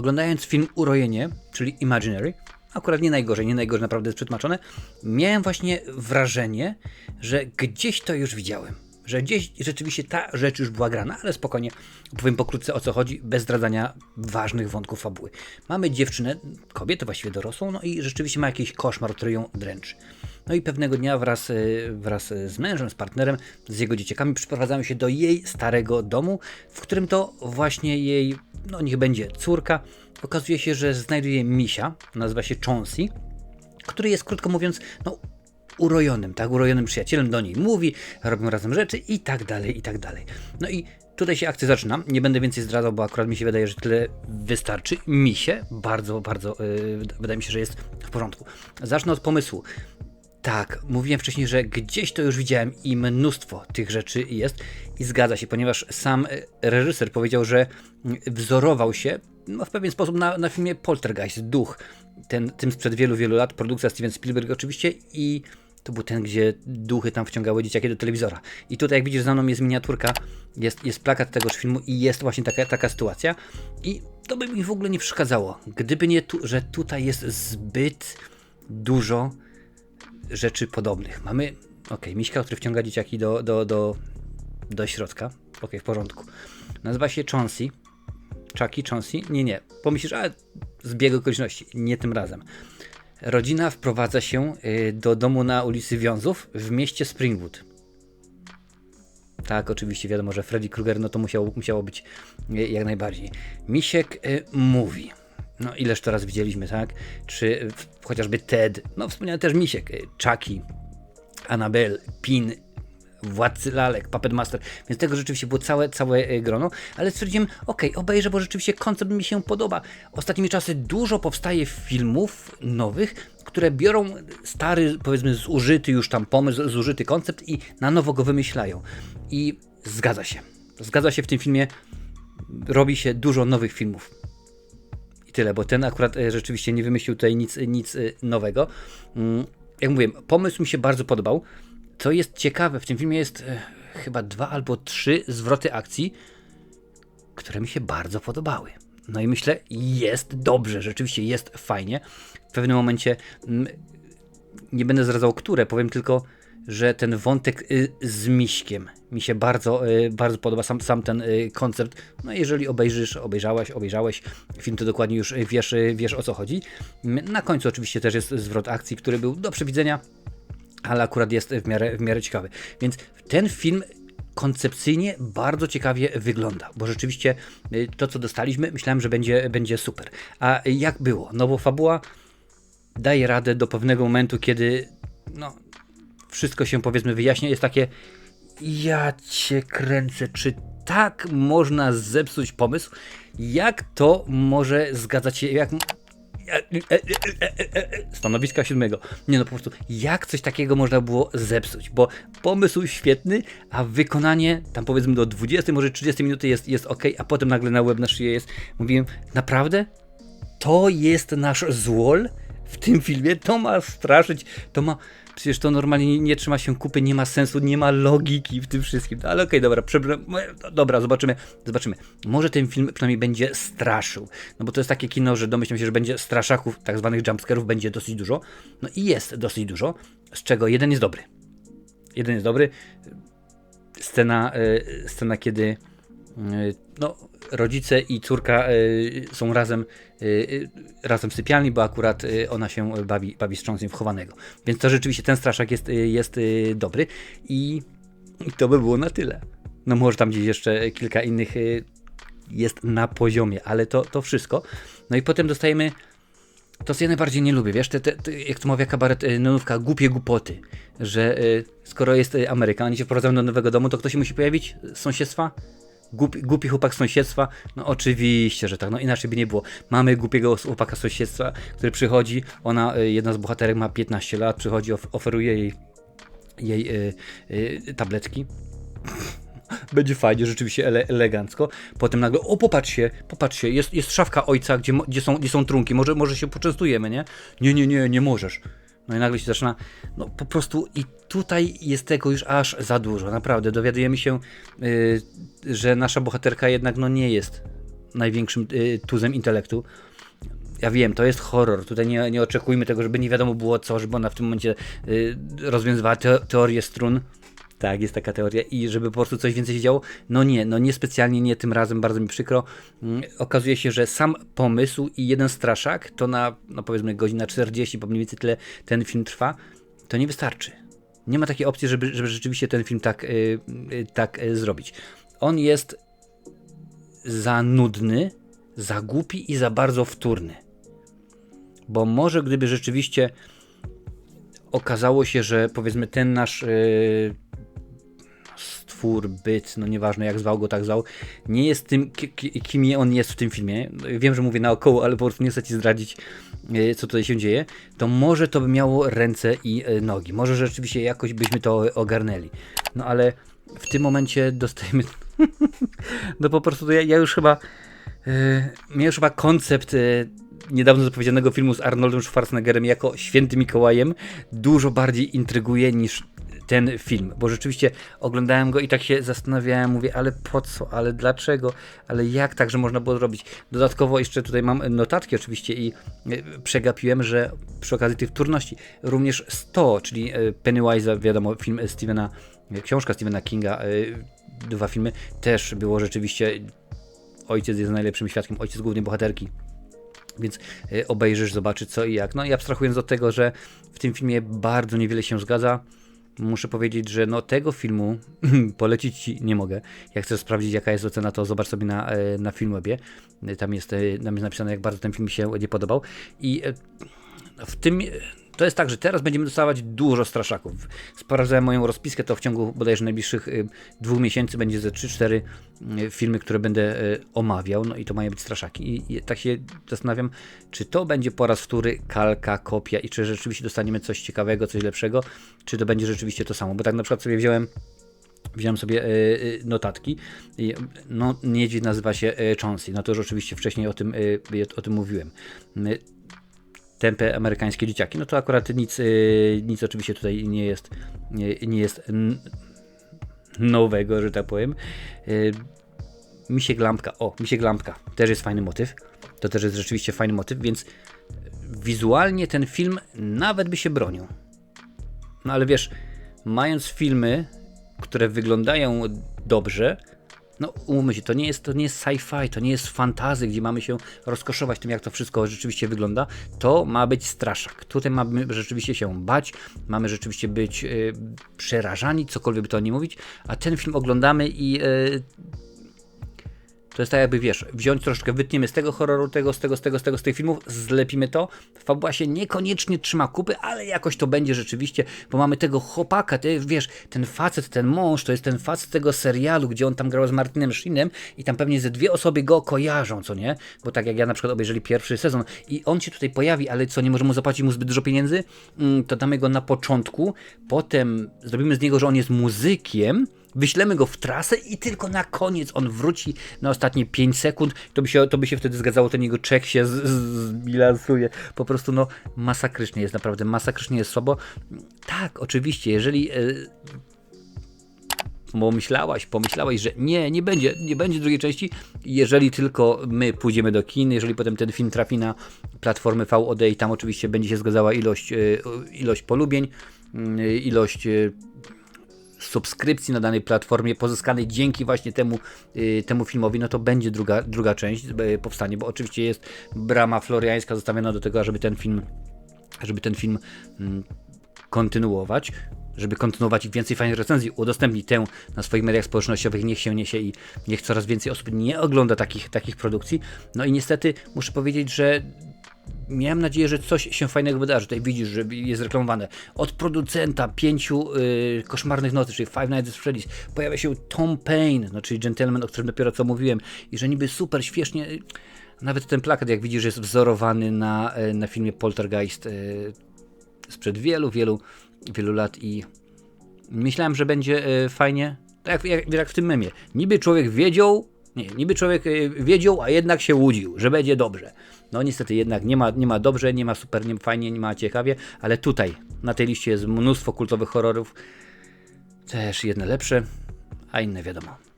oglądając film Urojenie, czyli Imaginary, akurat nie najgorzej, nie najgorzej, naprawdę jest przetłumaczone, miałem właśnie wrażenie, że gdzieś to już widziałem. Że gdzieś rzeczywiście ta rzecz już była grana, ale spokojnie opowiem pokrótce o co chodzi, bez zdradzania ważnych wątków fabuły. Mamy dziewczynę, kobietę właściwie dorosłą, no i rzeczywiście ma jakiś koszmar, który ją dręczy. No i pewnego dnia wraz, y, wraz z mężem, z partnerem, z jego dzieciakami przyprowadzają się do jej starego domu, w którym to właśnie jej, no niech będzie córka, okazuje się, że znajduje misia, nazywa się Chauncey, który jest krótko mówiąc, no urojonym, tak, urojonym przyjacielem do niej mówi, robią razem rzeczy i tak dalej, i tak dalej. No i tutaj się akcja zaczyna. Nie będę więcej zdradzał, bo akurat mi się wydaje, że tyle wystarczy. Mi się bardzo, bardzo, yy, wydaje mi się, że jest w porządku. Zacznę od pomysłu. Tak, mówiłem wcześniej, że gdzieś to już widziałem i mnóstwo tych rzeczy jest i zgadza się, ponieważ sam e, reżyser powiedział, że mm, wzorował się no, w pewien sposób na, na filmie Poltergeist, Duch, ten, tym sprzed wielu, wielu lat, produkcja Steven Spielberg oczywiście i to był ten, gdzie duchy tam wciągały dzieciaki do telewizora. I tutaj, jak widzisz, za mną jest miniaturka, jest, jest plakat tegoż filmu i jest właśnie taka, taka sytuacja. I to by mi w ogóle nie przeszkadzało, gdyby nie tu, że tutaj jest zbyt dużo rzeczy podobnych. Mamy, ok, miśka, który wciąga dzieciaki do, do, do, do środka. Ok, w porządku. Nazywa się Chauncey. Chucky, Chauncey? Nie, nie. Pomyślisz, a zbieg okoliczności. Nie tym razem. Rodzina wprowadza się y, do domu na ulicy Wiązów w mieście Springwood. Tak, oczywiście wiadomo, że Freddy Krueger no to musiało, musiało być y, jak najbardziej. Misiek y, mówi. No ileż to raz widzieliśmy, tak? Czy chociażby Ted, no wspomniany też Misiek, Chucky, Annabelle, Pin, Władcy Lalek, Puppet Master, więc tego rzeczywiście było całe, całe grono, ale stwierdziłem, ok, obejrzę, bo rzeczywiście koncept mi się podoba. Ostatnimi czasy dużo powstaje filmów nowych, które biorą stary, powiedzmy zużyty już tam pomysł, zużyty koncept i na nowo go wymyślają. I zgadza się. Zgadza się w tym filmie, robi się dużo nowych filmów. I tyle, bo ten akurat rzeczywiście nie wymyślił tutaj nic, nic nowego. Jak mówiłem, pomysł mi się bardzo podobał. Co jest ciekawe, w tym filmie jest e, chyba dwa albo trzy zwroty akcji, które mi się bardzo podobały. No i myślę, jest dobrze, rzeczywiście jest fajnie. W pewnym momencie m, nie będę zdradzał, które, powiem tylko, że ten wątek y, z Miśkiem mi się bardzo, y, bardzo podoba, sam, sam ten y, koncept. No jeżeli obejrzysz, obejrzałeś, obejrzałeś film, to dokładnie już wiesz, wiesz o co chodzi. Na końcu oczywiście też jest zwrot akcji, który był do przewidzenia ale akurat jest w miarę, w miarę ciekawy. Więc ten film koncepcyjnie bardzo ciekawie wygląda, bo rzeczywiście to, co dostaliśmy, myślałem, że będzie, będzie super. A jak było? No bo fabuła daje radę do pewnego momentu, kiedy no, wszystko się powiedzmy wyjaśnia, jest takie ja cię kręcę, czy tak można zepsuć pomysł? Jak to może zgadzać się, jak stanowiska siódmego. Nie no, po prostu jak coś takiego można było zepsuć, bo pomysł świetny, a wykonanie tam powiedzmy do 20, może 30 minuty jest, jest ok, a potem nagle na łeb na szyję jest, mówiłem, naprawdę? To jest nasz złol w tym filmie? To ma straszyć, to ma Przecież to normalnie nie, trzyma się kupy, nie ma sensu, nie ma logiki w tym wszystkim. No, ale okej, okay, dobra, dobra, zobaczymy, zobaczymy. Może ten film przynajmniej będzie straszył. No bo to jest takie kino, że domyślam się, że będzie straszaków, tak zwanych jumpscarów będzie dosyć dużo. No i jest dosyć dużo, z czego jeden jest dobry. Jeden jest dobry. Scena, yy, scena kiedy no, rodzice i córka y, są razem, y, razem w sypialni, bo akurat ona się bawi, bawi z cząstem wchowanego. Więc to rzeczywiście ten straszak jest, jest dobry i, to by było na tyle. No może tam gdzieś jeszcze kilka innych jest na poziomie, ale to, to wszystko. No i potem dostajemy to, co ja najbardziej nie lubię, wiesz, te, te, te, jak to mawia kabaret Nonówka, głupie głupoty, że skoro jest Ameryka, oni się wprowadzają do nowego domu, to kto się musi pojawić z sąsiedztwa? Głupi, głupi chłopak z sąsiedztwa? No oczywiście, że tak, no inaczej by nie było. Mamy głupiego chłopaka z sąsiedztwa, który przychodzi, ona, y, jedna z bohaterek ma 15 lat, przychodzi, of oferuje jej, jej y, y, tabletki. Będzie fajnie, rzeczywiście ele elegancko. Potem nagle, o popatrzcie, popatrzcie, jest, jest szafka ojca, gdzie, gdzie, są, gdzie są trunki, może, może się poczęstujemy, nie? Nie, nie, nie, nie możesz. No i nagle się zaczyna, no po prostu i tutaj jest tego już aż za dużo, naprawdę. Dowiadujemy się, yy, że nasza bohaterka jednak no nie jest największym y, tuzem intelektu. Ja wiem, to jest horror. Tutaj nie, nie oczekujmy tego, żeby nie wiadomo było co, żeby ona w tym momencie y, rozwiązywała te, teorię strun. Tak, jest taka teoria i żeby po prostu coś więcej się działo. No nie, no niespecjalnie nie tym razem, bardzo mi przykro. Mm, okazuje się, że sam pomysł i jeden straszak to na, no powiedzmy, godzina 40, bo mniej więcej tyle ten film trwa, to nie wystarczy. Nie ma takiej opcji, żeby, żeby rzeczywiście ten film tak, y, y, tak y, zrobić. On jest za nudny, za głupi i za bardzo wtórny. Bo może gdyby rzeczywiście okazało się, że powiedzmy ten nasz stwór, byt, no nieważne jak zwał go, tak zwał, nie jest tym, ki- ki- kim on jest w tym filmie. Wiem, że mówię naokoło, ale po prostu nie chcę ci zdradzić, yy, co tutaj się dzieje. To może to by miało ręce i yy, nogi. Może rzeczywiście jakoś byśmy to ogarnęli. No ale w tym momencie dostajemy. no po prostu ja, ja już chyba. Yy, już chyba koncept yy, niedawno zapowiedzianego filmu z Arnoldem Schwarzeneggerem jako Świętym Mikołajem dużo bardziej intryguje niż ten film, bo rzeczywiście oglądałem go i tak się zastanawiałem, mówię, ale po co, ale dlaczego, ale jak tak, że można było zrobić. Dodatkowo jeszcze tutaj mam notatki oczywiście i y, przegapiłem, że przy okazji tych wtórności również 100, czyli y, Pennywise'a, wiadomo, film Stephena, książka Stephena Kinga, dwa filmy, też było rzeczywiście ojciec jest najlepszym świadkiem, ojciec głównej bohaterki. Więc obejrzysz, zobaczysz co i jak. No i abstrahując od tego, że w tym filmie bardzo niewiele się zgadza, muszę powiedzieć, że no tego filmu polecić ci nie mogę. Jak chcesz sprawdzić jaka jest ocena, to zobacz sobie na, y, na Filmwebie. Tam jest, y, tam jest napisane jak bardzo ten film mi się nie podobał. I y, w tym to jest tak, że teraz będziemy dostawać dużo straszaków. Sprawdzałem moją rozpiskę, to w ciągu bodajże najbliższych y, dwóch miesięcy będzie ze 3-4 y, filmy, które będę y, omawiał, no i to mają być straszaki. I, tak się zastanawiam, czy to będzie po raz wtóry kalka, kopia i czy rzeczywiście dostaniemy coś ciekawego, coś lepszego, czy to będzie rzeczywiście to samo. Bo tak na przykład sobie wziąłem Wziąłem sobie notatki. No, niedźwiedź nazywa się Chauncey. No to już oczywiście wcześniej o tym, o tym mówiłem. Tępe amerykańskie dzieciaki. No to akurat nic, y, nic oczywiście tutaj nie jest, nie, nie jest nowego, że tak powiem. Y, Misiek lampka. O, misiek lampka. Też jest fajny motyw. To też jest rzeczywiście fajny motyw, więc wizualnie ten film nawet by się bronił. No ale wiesz, mając filmy, które wyglądają dobrze, no umówmy się, to nie jest, to nie jest sci-fi, to nie jest fantazy, gdzie mamy się rozkoszować tym, jak to wszystko rzeczywiście wygląda. To ma być straszak. Tutaj mamy rzeczywiście się bać, mamy rzeczywiście być y, przerażani, cokolwiek by to nie mówić, a ten film oglądamy i y, to jest tak jakby, wiesz, wziąć troszkę, wytniemy z tego horroru, tego, z tego, z tego, z tego, z tych filmów, zlepimy to. Fabuła się niekoniecznie trzyma kupy, ale jakoś to będzie rzeczywiście, bo mamy tego chłopaka, ty, wiesz, ten facet, ten mąż, to jest ten facet tego serialu, gdzie on tam grał z Martinem Sheenem i tam pewnie ze dwie osoby go kojarzą, co nie? Bo tak jak ja na przykład obejrzeli pierwszy sezon i on się tutaj pojawi, ale co, nie możemy mu zapłacić mu zbyt dużo pieniędzy? Mm, to damy go na początku, potem zrobimy z niego, że on jest muzykiem, Wyślemy go w trasę i tylko na koniec on wróci na ostatnie 5 sekund. To by się, to by się wtedy zgadzało, ten jego czek się zbilansuje. Po prostu no masakrycznie jest, naprawdę masakrycznie jest słabo. Tak, oczywiście, jeżeli... y, pomyślałaś, pomyślałeś, że nie, nie będzie, nie będzie drugiej części, jeżeli tylko my pójdziemy do kin, jeżeli potem ten film trafi na platformy VOD i tam oczywiście będzie się zgadzała ilość, y, ilość polubień, y, ilość y, subskrypcji na danej platformie pozyskanej dzięki właśnie temu, y, temu filmowi, no to będzie druga, druga część y, powstanie, bo oczywiście jest brama floriańska zostawiona do tego, żeby ten film, żeby ten film mm, kontynuować, żeby kontynuować więcej fajnych recenzji, udostępnić tę na swoich mediach społecznościowych, niech się niesie i niech coraz więcej osób nie ogląda takich, takich produkcji. No i niestety muszę powiedzieć, że miałem nadzieję, że coś się fajnego wydarzy. Tutaj widzisz, że jest reklamowane. Od producenta pięciu y, koszmarnych nocy, czyli Five Nights at Freddy's, pojawia się Tom Payne, no, czyli gentleman, o którym dopiero co mówiłem, i że niby super, śmiesznie. y, Nawet ten plakat, jak widzisz, jest wzorowany na, y, na filmie Poltergeist y, sprzed wielu, wielu, wielu lat i myślałem, że będzie y, fajnie. Tak jak, jak w tym memie. Niby człowiek wiedział, nie, niby człowiek y, wiedział, a jednak się łudził, że będzie dobrze. No niestety jednak nie ma, nie ma dobrze, nie ma super, nie ma fajnie, nie ma ciekawie, ale tutaj na tej liście jest mnóstwo kultowych horrorów. Też jedne lepsze, a inne wiadomo.